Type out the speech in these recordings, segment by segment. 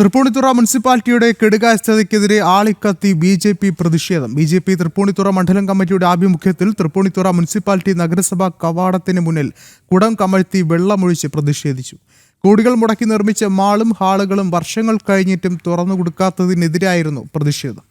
തൃപ്പൂണിത്തുറ മുനിസിപ്പാലിറ്റിയുടെ കെടുകാര്യസ്ഥതയ്ക്കെതിരെ ആളിക്കത്തി ബി ജെ പി പ്രതിഷേധം. ബി ജെ പി തൃപ്പൂണിത്തുറ മണ്ഡലം കമ്മിറ്റിയുടെ ആഭിമുഖ്യത്തിൽ തൃപ്പൂണിത്തുറ മുനിസിപ്പാലിറ്റി നഗരസഭാ കവാടത്തിന് മുന്നിൽ കുടം കമഴ്ത്തി വെള്ളമൊഴിച്ച് പ്രതിഷേധിച്ചു. കൂടികൾ മുടക്കി നിർമ്മിച്ച മാളും ഹാളുകളും വർഷങ്ങൾ കഴിഞ്ഞിട്ടും തുറന്നു കൊടുക്കാത്തതിനെതിരായിരുന്നു പ്രതിഷേധം.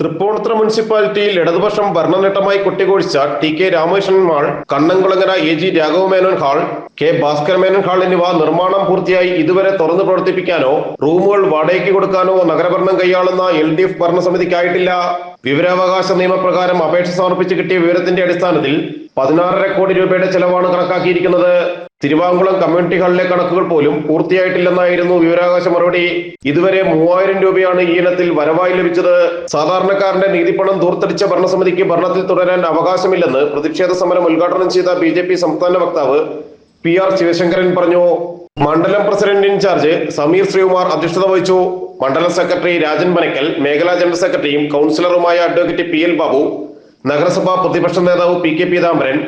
തൃപ്പൂണിത്തുറ മുനിസിപ്പാലിറ്റിയിൽ ഇടതുപക്ഷം ഭരണനേട്ടമായി കൊട്ടിഘോഷിച്ച T K Ramakrishnan mall Kannankulangara A G Raghavamenon hall K Bhaskara Menon hall എന്നിവ നിർമ്മാണം പൂർത്തിയായി ഇതുവരെ തുറന്നു പ്രവർത്തിപ്പിക്കാനോ റൂമുകൾ വാടകയ്ക്ക് കൊടുക്കാനോ നഗരഭരണം കൈയാളുന്ന എൽ ഡി എഫ് ഭരണസമിതിക്കായിട്ടില്ല. വിവരാവകാശ നിയമപ്രകാരം അപേക്ഷ സമർപ്പിച്ച് കിട്ടിയ വിവരത്തിന്റെ അടിസ്ഥാനത്തിൽ പതിനാറര കോടി രൂപയുടെ ചെലവാണ് കണക്കാക്കിയിരിക്കുന്നത്. തിരുവാങ്കുളം കമ്മ്യൂണിറ്റി ഹാളിലെ കണക്കുകൾ പോലും പൂർത്തിയായിട്ടില്ലെന്നായിരുന്നു വിവരാവകാശ മറുപടി. ഇതുവരെ മൂവായിരം രൂപയാണ് ഈ ഇനത്തിൽ വരവായി ലഭിച്ചത്. സാധാരണക്കാരന്റെ നീതിപ്പണം ദൂർത്തടിച്ച ഭരണസമിതിക്ക് ഭരണത്തിൽ തുടരാൻ അവകാശമില്ലെന്ന് പ്രതിഷേധ സമരം ഉദ്ഘാടനം ചെയ്ത ബി ജെ പി സംസ്ഥാന വക്താവ് പി ആർ ശിവശങ്കരൻ പറഞ്ഞു. മണ്ഡലം പ്രസിഡന്റ് ഇൻചാർജ് സമീർ ശ്രീകുമാർ അധ്യക്ഷത വഹിച്ചു. മണ്ഡലം സെക്രട്ടറി രാജൻ പനക്കൽ മേഖലാ ജനറൽ സെക്രട്ടറിയും കൗൺസിലറുമായ അഡ്വക്കേറ്റ് പി എൽ ബാബു നഗരസഭാ പ്രതിപക്ഷ നേതാവ് പി കെ പീതാംബരൻ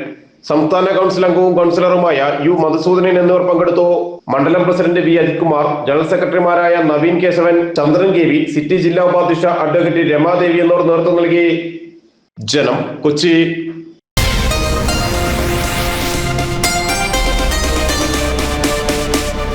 സംസ്ഥാന കൗൺസിൽ അംഗവും കൗൺസിലറുമായ യു മധുസൂദനൻ എന്നിവർ പങ്കെടുത്തു. മണ്ഡലം president V Ajith Kumar general സെക്രട്ടറിമാരായ Naveen Kesavan Chandran K V city ജില്ലാ ഉപാധ്യക്ഷ അഡ്വക്കേറ്റ് രമാദേവി എന്നിവർ നേതൃത്വം നൽകി. ജനം കൊച്ചി.